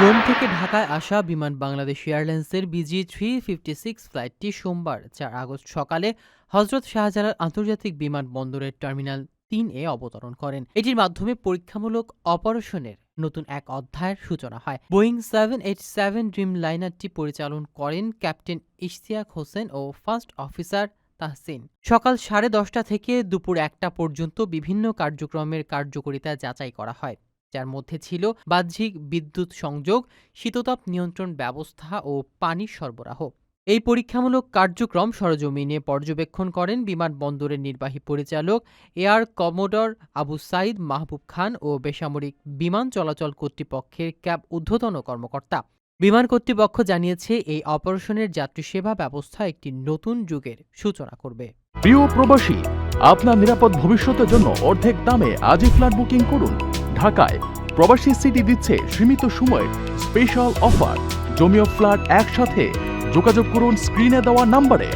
Rome থেকে ঢাকায় আসা বিমান বাংলাদেশ এয়ারলাইন্সের বিজি থ্রি ফিফটি সিক্স ফ্লাইটটি সোমবার চার আগস্ট সকালে হজরত শাহজালাল আন্তর্জাতিক বিমানবন্দরের টার্মিনাল তিন এ অবতরণ করেন। এটির মাধ্যমে পরীক্ষামূলক অপারেশনের নতুন এক অধ্যায়ের সূচনা হয়। Boeing seven eight seven dream লাইনারটি পরিচালন করেন ক্যাপ্টেন ইশতিয়াক হোসেন ও ফার্স্ট অফিসার তাহসিন। সকাল সাড়ে দশটা থেকে দুপুর একটা পর্যন্ত বিভিন্ন কার্যক্রমের কার্যকারিতা যাচাই করা হয়। যার মধ্যে ছিল বাহ্যিক বিদ্যুৎ সংযোগ, শীততাপ নিয়ন্ত্রণ ব্যবস্থা ও পানি সরবরাহ। এই পরীক্ষামূলক কার্যক্রম সরজমিনে পর্যবেক্ষণ করেন বিমানবন্দরের নির্বাহী পরিচালক এয়ার কমোডর আবু সাইদ মাহবুব খান ও বেসামরিক বিমান চলাচল কর্তৃপক্ষের ক্যাব ঊর্ধ্বতন কর্মকর্তা। বিমান কর্তৃপক্ষ জানিয়েছে, এই অপারেশনের যাত্রী সেবা ব্যবস্থা একটি নতুন যুগের সূচনা করবে। প্রিয় প্রবাসী, আপনার নিরাপদ ভবিষ্যতের জন্য অর্ধেক দামে আজই ফ্ল্যাট বুকিং করুন। ঢাকায় প্রবাসী সিটি দিচ্ছে সীমিত সময়ের স্পেশাল অফার জমিও ফ্ল্যাট একসাথে। যোগাযোগ করুন স্ক্রিনে দেওয়া নাম্বারে।